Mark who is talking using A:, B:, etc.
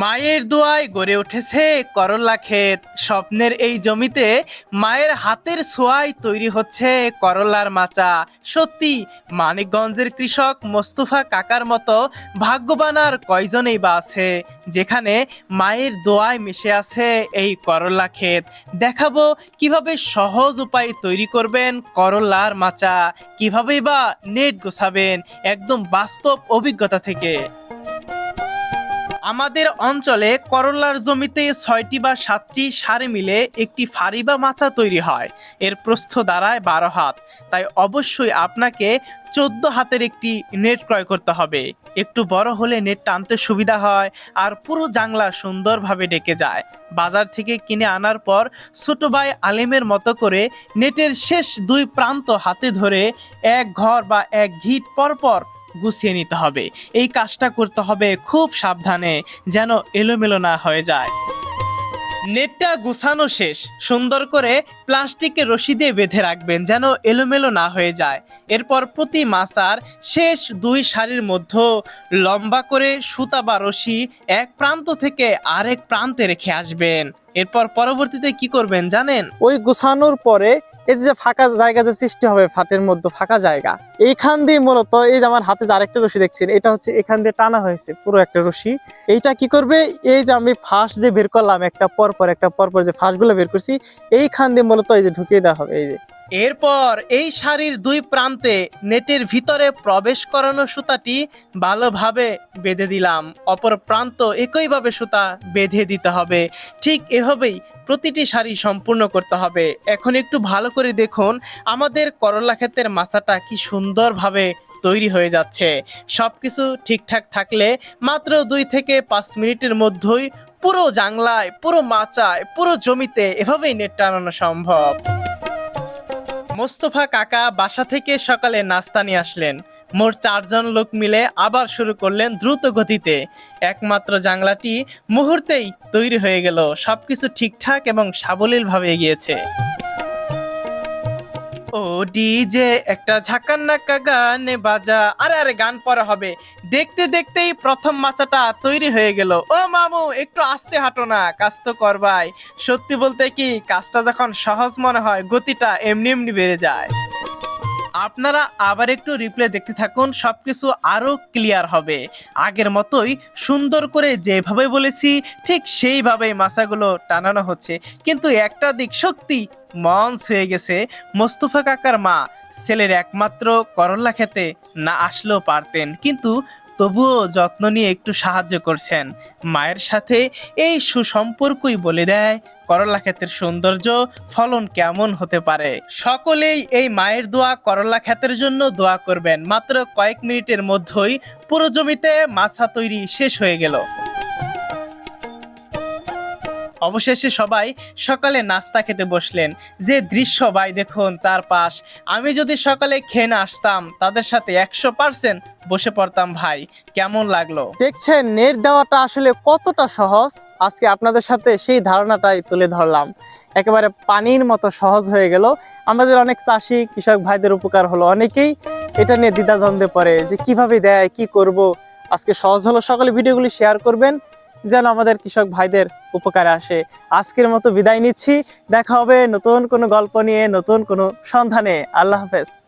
A: মায়ের দোয়ায় গড়ে উঠেছে করলা ক্ষেত। স্বপ্নের এই জমিতে মায়ের হাতের ছোঁয়ায় তৈরি হচ্ছে করলার মাচা। সত্যি, মানিকগঞ্জের কৃষক মোস্তফা কাকার মতো ভাগ্যবান আর কয়জনেই বা আছে? যেখানে মায়ের দোয়ায় মিশে আছে এই করলা ক্ষেত। দেখাবো কীভাবে সহজ উপায়ে তৈরি করবেন করলার মাচা। কিভাবেই বা নেট গোছাবেন একদম বাস্তব অভিজ্ঞতা থেকে। আমাদের অঞ্চলে করলার জমিতে ছয়টি বা সাতটি সারে মিলে একটি ফাড়ি বা মাচা তৈরি হয়। এর প্রস্থ দাঁড়ায় বারো হাত। তাই অবশ্যই আপনাকে চোদ্দ হাতের একটি নেট ক্রয় করতে হবে। একটু বড় হলে নেট টানতে সুবিধা হয় আর পুরো জাংলা সুন্দরভাবে ডেকে যায়। বাজার থেকে কিনে আনার পর ছোট ভাই আলেমের মতো করে নেটের শেষ দুই প্রান্ত হাতে ধরে এক ঘর বা এক ঘিট পরপর গুছিয়ে নিতে হবে। এই কাজটা করতে হবে খুব সাবধানে, যেন এলোমেলো না হয়ে যায়। নেটটা গুছানো শেষ। সুন্দর করে প্লাস্টিকের রশি দিয়ে বেঁধে রাখবেন, যেন এলোমেলো না হয়ে যায়। এরপর প্রতি মাসার শেষ দুই সারির মধ্যে লম্বা করে সুতা বা রশি এক প্রান্ত থেকে আরেক প্রান্তে রেখে আসবেন। এরপর পরবর্তীতে কি করবেন জানেন? ওই গুছানোর পরে এই যে ফাঁকা জায়গা যে সৃষ্টি হবে ফাটের মধ্যে, ফাঁকা জায়গা, এইখান দিয়ে মূলত এই যে আমার হাতে যে আরেকটা রশি দেখছেন, এটা হচ্ছে এখান দিয়ে টানা হয়েছে পুরো একটা রশি। এইটা কি করবে? এই যে আমি ফাঁস যে বের করলাম, একটা পর পর একটা পর পর যে ফাঁসগুলো বের করছি, এইখান দিয়ে মূলত এই যে ঢুকিয়ে দেওয়া হবে, এই যে এরপর এই শাড়ির দুই প্রান্তে নেটের ভিতরে প্রবেশ করানো সুতাটি ভালোভাবে বেঁধে দিলাম। অপর প্রান্ত একইভাবে সুতা বেঁধে দিতে হবে। ঠিক এভাবেই প্রতিটি শাড়ি সম্পূর্ণ করতে হবে। এখন একটু ভালো করে দেখুন, আমাদের করলা ক্ষেতের মাছাটা কি সুন্দরভাবে তৈরি হয়ে যাচ্ছে। সবকিছু ঠিকঠাক থাকলে মাত্র দুই থেকে পাঁচ মিনিটের মধ্যেই পুরো জাংলায় পুরো মাচায়, পুরো জমিতে এভাবেই নেট টানানো সম্ভব। মোস্তফা কাকা বাসা থেকে সকালে নাস্তা নিয়ে আসলেন। মোট চারজন লোক মিলে আবার শুরু করলেন দ্রুত গতিতে। একমাত্র জাংলাটি মুহূর্তেই তৈরি হয়ে গেল। সবকিছু ঠিকঠাক এবং সাবলীলভাবে এগিয়েছে। ও ডিজে, একটা ঝাকান্নাকা গানে বাজা। আরে আরে, গান পরে হবে। দেখতে দেখতেই প্রথম মাচাটা তৈরি হয়ে গেল। ও মামু, একটু আস্তে হাঁটো না, কাজ তো করবাই। সত্যি বলতে কি, কাজটা যখন সহজ মনে হয়, গতিটা এমনি এমনি বেড়ে যায়। আপনারা আবার একটু রিপ্লে দেখতে থাকুন, সবকিছু আরও ক্লিয়ার হবে। আগের মতোই সুন্দর করে যেভাবে বলেছি, ঠিক সেইভাবেই মাছাগুলো টানানো হচ্ছে। কিন্তু একটা দিক সত্যি মঞ্চ হয়ে গেছে। মোস্তফা কাকার মা, ছেলের একমাত্র করল্লা খেতে না আসলেও পারতেন। কিন্তু তবুও যত্ন নিয়ে একটু সাহায্য করছেন। মায়ের সাথে এই সুসম্পর্কই বলে দেয়, করলা ক্ষেতের সৌন্দর্য ফলন কেমন হতে পারে। সকলেই এই মায়ের দোয়া করলা ক্ষেতের জন্য দোয়া করবেন। মাত্র কয়েক মিনিটের মধ্যেই পুরো জমিতে মাছা তৈরি শেষ হয়ে গেল। অবশেষে সবাই সকালে নাস্তা খেতে বসলেন। যে দৃশ্য, ভাই, দেখুন চারপাশ। আমি যদি সকালে খেয়ে না আসতাম, তাদের সাথে একশো পার্সেন্ট বসে পড়তাম, ভাই। কেমন লাগল? দেখছেন, নেট দেওয়াটা আসলে কতটা সহজ? আজকে আপনাদের সাথে সেই ধারণাটাই তুলে ধরলাম। একেবারে পানির মতো সহজ হয়ে গেল। আমাদের অনেক চাষি, কৃষক ভাইদের উপকার হলো অনেকেই। এটা নিয়ে দ্বিধাদ্বন্দ্বে পড়ে যে কীভাবে দেয়, কি করব? আজকে সহজ হলো। সকলে ভিডিওগুলি শেয়ার করবেন। যেন আমাদের কৃষক ভাইদের উপকারে আসে। আজকের মতো বিদায় নিচ্ছি। দেখা হবে নতুন কোনো গল্প নিয়ে, নতুন কোনো সন্ধানে। আল্লাহ হাফেজ।